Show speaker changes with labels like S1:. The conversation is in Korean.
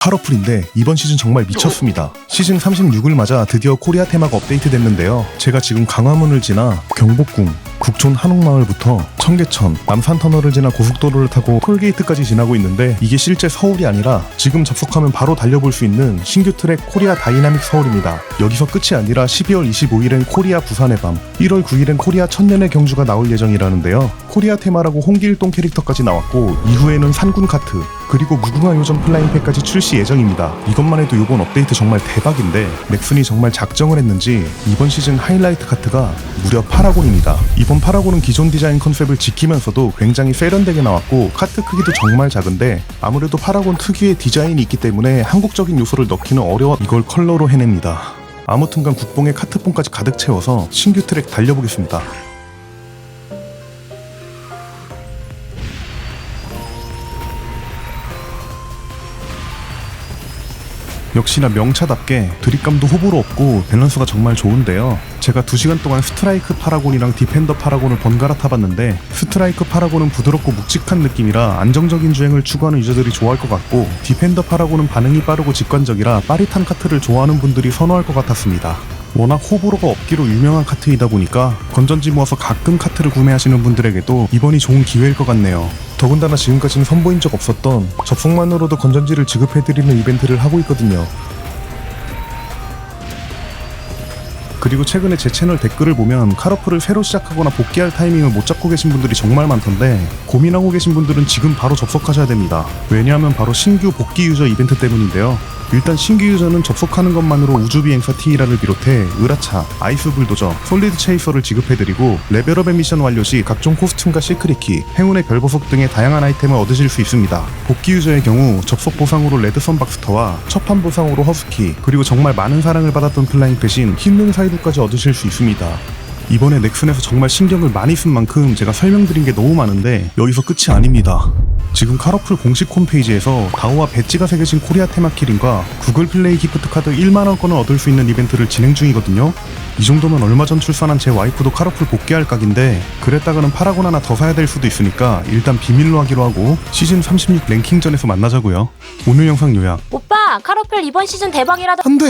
S1: 하러풀인데 이번 시즌 정말 미쳤습니다. 시즌 36을 맞아 드디어 코리아 테마가 업데이트 됐는데요. 제가 지금 강화문을 지나 경복궁, 국촌 한옥마을부터 청계천, 남산터널을 지나 고속도로를 타고 톨게이트까지 지나고 있는데 이게 실제 서울이 아니라 지금 접속하면 바로 달려볼 수 있는 신규 트랙 코리아 다이나믹 서울입니다. 여기서 끝이 아니라 12월 25일엔 코리아 부산의 밤, 1월 9일엔 코리아 천년의 경주가 나올 예정이라는데요. 코리아 테마라고 홍길동 캐릭터까지 나왔고 이후에는 산군 카트, 그리고 무궁화 요정 플라잉팩까지 출시 예정입니다. 이것만 해도 이번 업데이트 정말 대박인데 넥슨이 정말 작정을 했는지 이번 시즌 하이라이트 카트가 무려 파라곤입니다. 이번 파라곤은 기존 디자인 컨셉을 지키면서도 굉장히 세련되게 나왔고 카트 크기도 정말 작은데 아무래도 파라곤 특유의 디자인이 있기 때문에 한국적인 요소를 넣기는 어려워 이걸 컬러로 해냅니다. 아무튼간 국뽕에 카트뽕까지 가득 채워서 신규 트랙 달려보겠습니다. 역시나 명차답게 드립감도 호불호 없고 밸런스가 정말 좋은데요. 제가 2시간 동안 스트라이크 파라곤이랑 디펜더 파라곤을 번갈아 타봤는데 스트라이크 파라곤은 부드럽고 묵직한 느낌이라 안정적인 주행을 추구하는 유저들이 좋아할 것 같고 디펜더 파라곤은 반응이 빠르고 직관적이라 빠릿한 카트를 좋아하는 분들이 선호할 것 같았습니다. 워낙 호불호가 없기로 유명한 카트이다 보니까 건전지 모아서 가끔 카트를 구매하시는 분들에게도 이번이 좋은 기회일 것 같네요. 더군다나 지금까지는 선보인 적 없었던 접속만으로도 건전지를 지급해드리는 이벤트를 하고 있거든요. 그리고 최근에 제 채널 댓글을 보면 카러프를 새로 시작하거나 복귀할 타이밍을 못 잡고 계신 분들이 정말 많던데 고민하고 계신 분들은 지금 바로 접속하셔야 됩니다. 왜냐하면 바로 신규 복귀 유저 이벤트 때문인데요. 일단 신규 유저는 접속하는 것만으로 우주비행사 T라를 비롯해 으라차, 아이스 불도저, 솔리드 체이서를 지급해드리고 레벨업의 미션 완료 시 각종 코스튬과 시크릿키, 행운의 별보석 등의 다양한 아이템을 얻으실 수 있습니다. 복귀 유저의 경우 접속 보상으로 레드선 박스터와 첫판 보상으로 허스키, 그리고 정말 많은 사랑을 받았던 플라잉 패신 흰눈 사이드까지 얻으실 수 있습니다. 이번에 넥슨에서 정말 신경을 많이 쓴 만큼 제가 설명드린 게 너무 많은데 여기서 끝이 아닙니다. 지금 카러풀 공식 홈페이지에서 다오와 배지가 새겨진 코리아 테마 키링과 구글 플레이 기프트 카드 1만원권을 얻을 수 있는 이벤트를 진행 중이거든요. 이 정도면 얼마 전 출산한 제 와이프도 카러풀 복귀할 각인데 그랬다가는 파라곤 하나 더 사야 될 수도 있으니까 일단 비밀로 하기로 하고 시즌 36 랭킹전에서 만나자고요. 오늘 영상 요약
S2: 오빠 카로펠 이번 시즌 대박이라던
S1: 안돼